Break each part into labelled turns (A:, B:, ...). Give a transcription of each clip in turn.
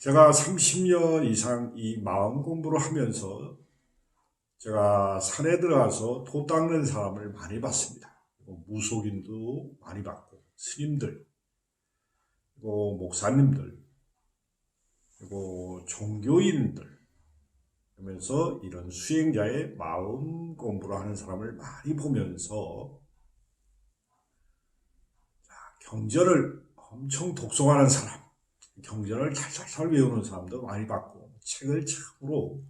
A: 제가 30년 이상 이 마음 공부를 하면서 제가 산에 들어가서 도 닦는 사람을 많이 봤습니다. 무속인도 많이 봤고, 스님들, 그리고 목사님들, 그리고 종교인들, 그러면서 이런 수행자의 마음 공부를 하는 사람을 많이 보면서 자, 경전을 엄청 독송하는 사람, 경전을 잘잘잘 외우는 사람도 많이 봤고 책을 참으로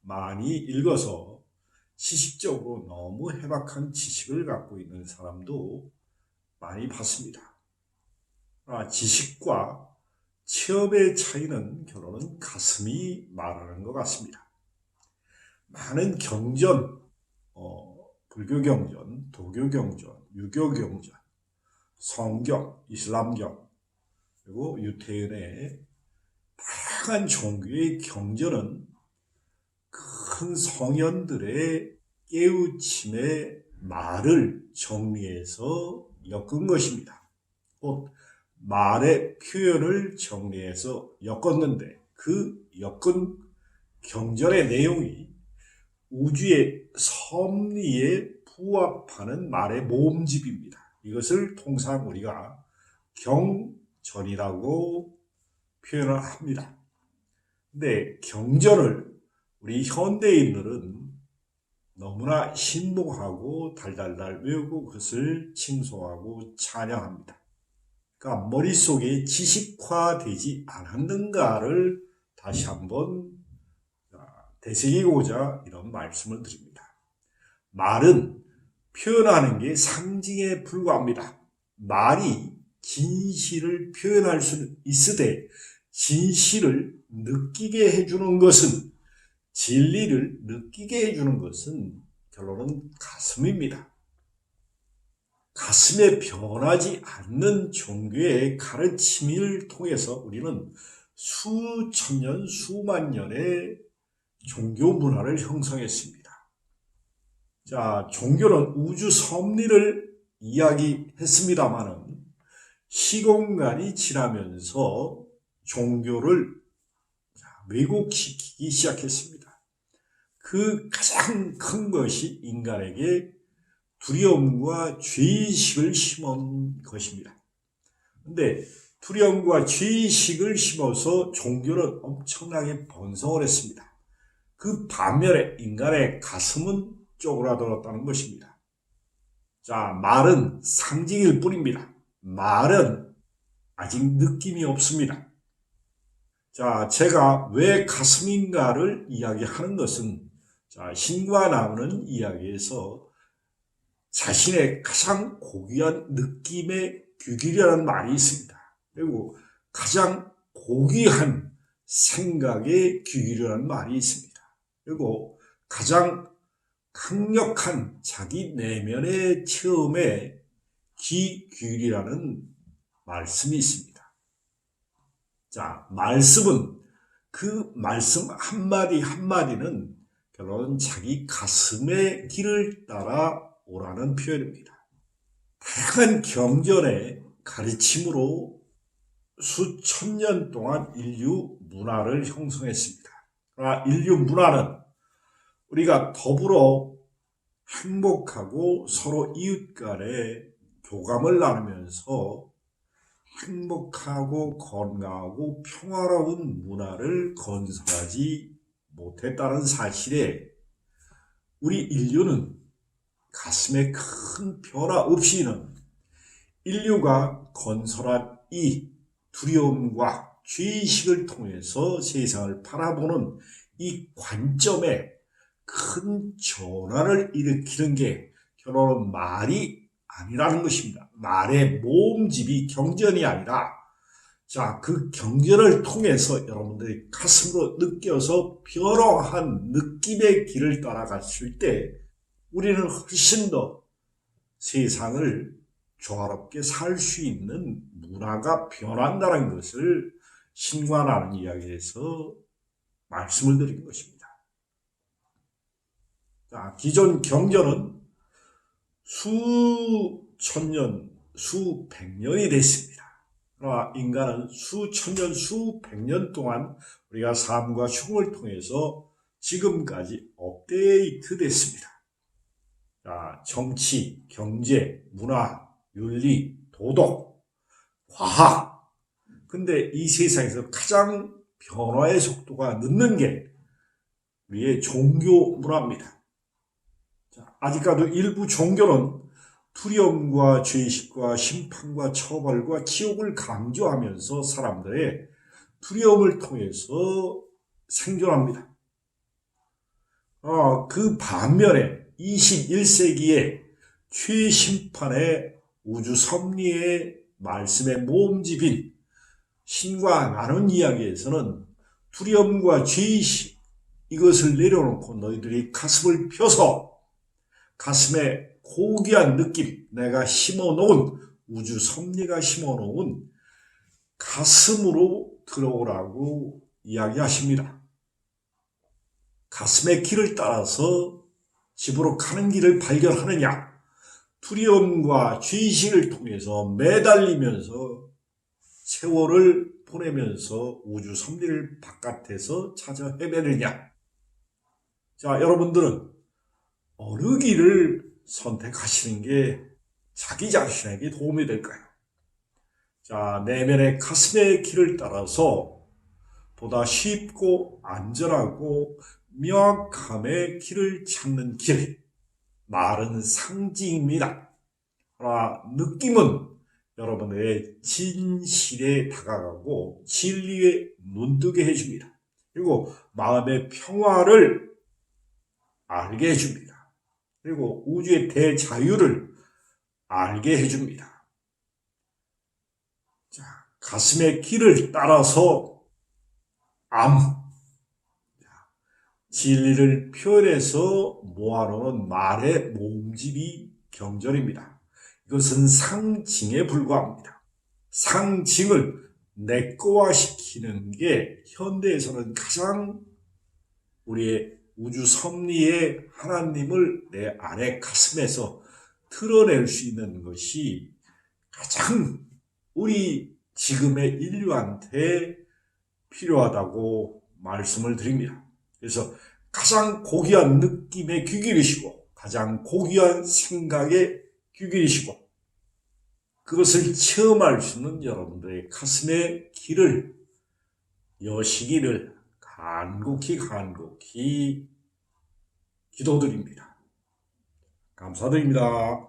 A: 많이 읽어서 지식적으로 너무 해박한 지식을 갖고 있는 사람도 많이 봤습니다. 아, 지식과 체험의 차이는 결론은 가슴이 말하는 것 같습니다. 많은 경전, 어, 불교 경전, 도교 경전, 유교 경전, 성경, 이슬람 경, 그리고 유태인의 다양한 종교의 경전은 큰 성현들의 깨우침의 말을 정리해서 엮은 것입니다. 곧 말의 표현을 정리해서 엮었는데 그 엮은 경전의 내용이 우주의 섭리에 부합하는 말의 모음집입니다. 이것을 통상 우리가 경 전이라고 표현을 합니다. 근데 경전을 우리 현대인들은 너무나 신봉하고 달달달 외우고 그것을 칭송하고 찬양합니다. 그러니까 머릿속에 지식화되지 않았는가를 다시 한번 되새기고자 이런 말씀을 드립니다. 말은 표현하는 게 상징에 불과합니다. 말이 진실을 표현할 수 있으되 진실을 느끼게 해주는 것은 진리를 느끼게 해주는 것은 결론은 가슴입니다. 가슴에 변하지 않는 종교의 가르침을 통해서 우리는 수천 년, 수만 년의 종교 문화를 형성했습니다. 자, 종교는 우주 섭리를 이야기했습니다마는 시공간이 지나면서 종교를 왜곡시키기 시작했습니다. 그 가장 큰 것이 인간에게 두려움과 죄의식을 심은 것입니다. 근데 두려움과 죄의식을 심어서 종교는 엄청나게 번성을 했습니다. 그 반면에 인간의 가슴은 쪼그라들었다는 것입니다. 자, 말은 상징일 뿐입니다. 말은 아직 느낌이 없습니다. 자, 제가 왜 가슴인가를 이야기하는 것은 자, 신과 나오는 이야기에서 자신의 가장 고귀한 느낌의 규길이라는 말이 있습니다. 그리고 가장 고귀한 생각의 규길이라는 말이 있습니다. 그리고 가장 강력한 자기 내면의 체험의 기규율이라는 말씀이 있습니다. 자, 말씀은 그 말씀 한마디 한마디는 결론은 자기 가슴의 길을 따라 오라는 표현입니다. 다양한 경전의 가르침으로 수천 년 동안 인류 문화를 형성했습니다. 그러나 인류 문화는 우리가 더불어 행복하고 서로 이웃 간에 교감을 나누면서 행복하고 건강하고 평화로운 문화를 건설하지 못했다는 사실에 우리 인류는 가슴에 큰 변화 없이는 인류가 건설한 이 두려움과 죄의식을 통해서 세상을 바라보는 이 관점에 큰 전환을 일으키는 게 결론은 말이 아니라는 것입니다. 말의 모음집이 경전이 아니라 자, 그 경전을 통해서 여러분들이 가슴으로 느껴서 변화한 느낌의 길을 따라갔을 때 우리는 훨씬 더 세상을 조화롭게 살 수 있는 문화가 변한다는 것을 신관하는 이야기에서 말씀을 드린 것입니다. 자, 기존 경전은 수천 년, 수백 년이 됐습니다. 그러나 인간은 수천 년, 수백 년 동안 우리가 삶과 죽음을 통해서 지금까지 업데이트 됐습니다. 자, 정치, 경제, 문화, 윤리, 도덕, 과학. 근데 이 세상에서 가장 변화의 속도가 늦는 게 우리의 종교 문화입니다. 자, 아직까지 일부 종교는 두려움과 죄의식과 심판과 처벌과 지옥을 강조하면서 사람들의 두려움을 통해서 생존합니다. 어, 그 반면에 21세기에 최심판의 우주 섭리의 말씀의 모음집인 신과 나눈 이야기에서는 두려움과 죄의식 이것을 내려놓고 너희들이 가슴을 펴서 가슴에 고귀한 느낌, 내가 심어놓은 우주 섭리가 심어놓은 가슴으로 들어오라고 이야기하십니다. 가슴의 길을 따라서 집으로 가는 길을 발견하느냐? 두려움과 죄의식을 통해서 매달리면서 세월을 보내면서 우주 섭리를 바깥에서 찾아 헤매느냐? 자, 여러분들은 어느 길을 선택하시는 게 자기 자신에게 도움이 될까요? 자, 내면의 가슴의 길을 따라서 보다 쉽고 안전하고 명확함의 길을 찾는 길. 말은 상징입니다. 그러나 느낌은 여러분의 진실에 다가가고 진리에 눈뜨게 해줍니다. 그리고 마음의 평화를 알게 해줍니다. 그리고 우주의 대자유를 알게 해줍니다. 자, 가슴의 길을 따라서 암, 진리를 표현해서 모아놓은 말의 모음집이 경전입니다. 이것은 상징에 불과합니다. 상징을 내꺼화시키는 게 현대에서는 가장 우리의 우주 섭리의 하나님을 내 안에 가슴에서 드러낼 수 있는 것이 가장 우리 지금의 인류한테 필요하다고 말씀을 드립니다. 그래서 가장 고귀한 느낌에 귀 기르시고 가장 고귀한 생각에 귀 기르시고 그것을 체험할 수 있는 여러분들의 가슴의 길을 여시기를 간곡히 간곡히 기도드립니다. 감사드립니다.